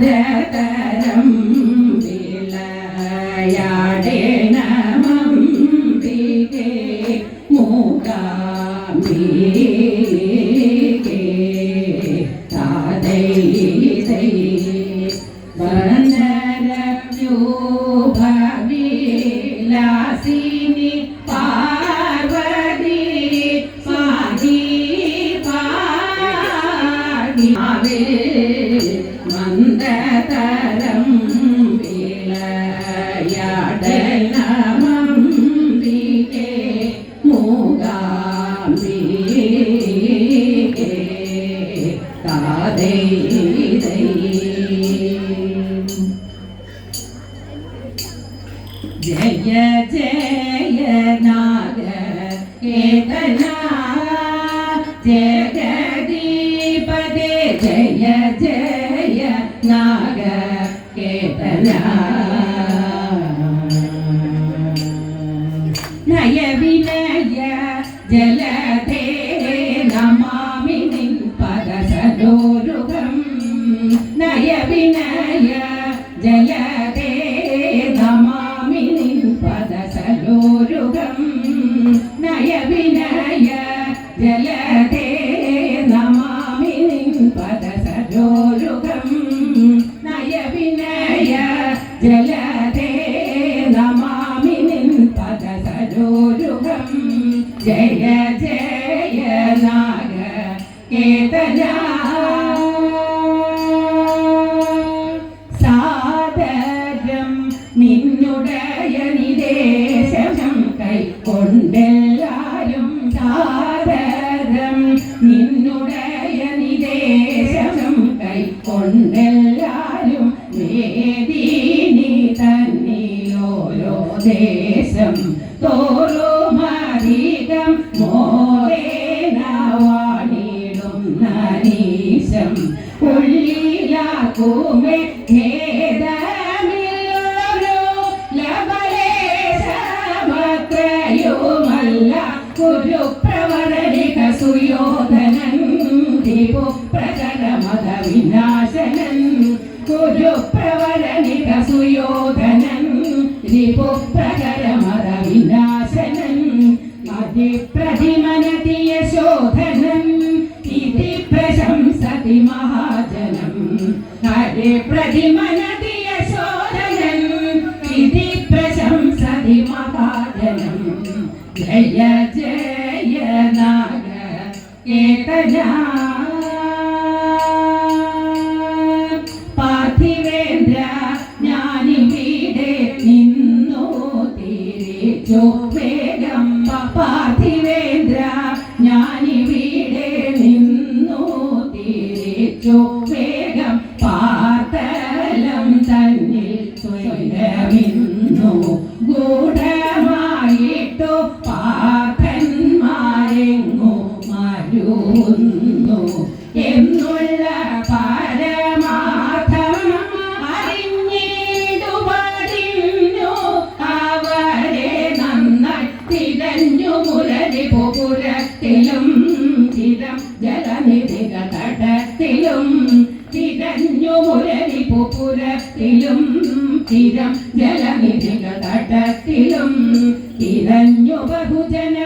da da Jaya Jaya നാഗ കേതന ജഗദീപദേ ജയ ജയ നാഗ കേതന നയ വിനയ ജലധേ നമാമി നിൻ പദസരോരുഹം നയ വിനയ ജലധേ ജലധേ നമാമി ജലതേ നമാമി നിന്നുടയ നിദേശം കൈക്കൊണ്ടെല്ലാരും വേദീനി തന്നിലോരോ ദേശം തോറുമധികം മോവേനവാണിടും നരീശം ഉള്ളിലാക്കുമേ ഖേദമില്ലൊരു ലബലേശമത്രയുമല്ല ഒരു പ്രവരണിക സുയോധനൻ ദീപു പ്രജ కుజు ప్రవర నిధ సుయోధనం రిపు ప్రకర మద వినాశనం మధ్య ప్రతిమనతి యశోధనం ఇది ప్రశంసతి మహాజనం. హరి ప్రతిమనతి యశోధనం ఇది ప్రశంసతి మహాజనం. జయ జయ నాగ కేతజా വേഗം പാർത്തലം തന്നിൽ സ്വയമിന്നു ഗൂഢമായിട്ടു പാർത്തന്മാരെങ്ങു മരുന്നു എന്നുള്ള പരമാർത്ഥം അറിഞ്ഞിടുപടിഞ്ഞു അവരെ നന്നത്തിരഞ്ഞു മുരളി പുരത്തിലും ചിരം ജലനിധിക തടത്തിലും തിരഞ്ഞു ബഹുജന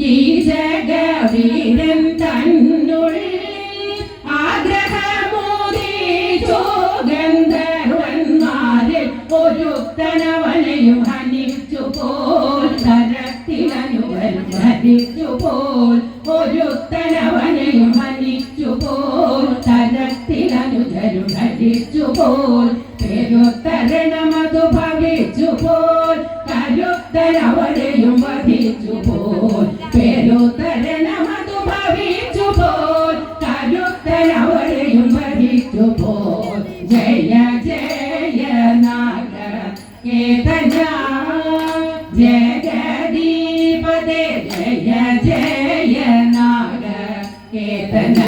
ഈ ജഗവീരൻ തന്നുള്ളിൽ ആഗ്രഹമോദി ചോഗന്ധർവന്മാരിൽ ഒരുത്തനവനെയും ഹനിച്ചു പോൽ തരത്തിലനുവൻ പോൽ ഒരുത്തനവനെയും ഹനിച്ചു പോൽ തരത്തിലനുജരു പോൽ പേരുത്തരണമതു ഭവിച്ചു പോൽ കരുത്തനവനെയും വധിച്ചു പോൽ ജയ ജയ നാഗ കേതന ജഗദീപദേ ജയ ജയ നാഗ കേതന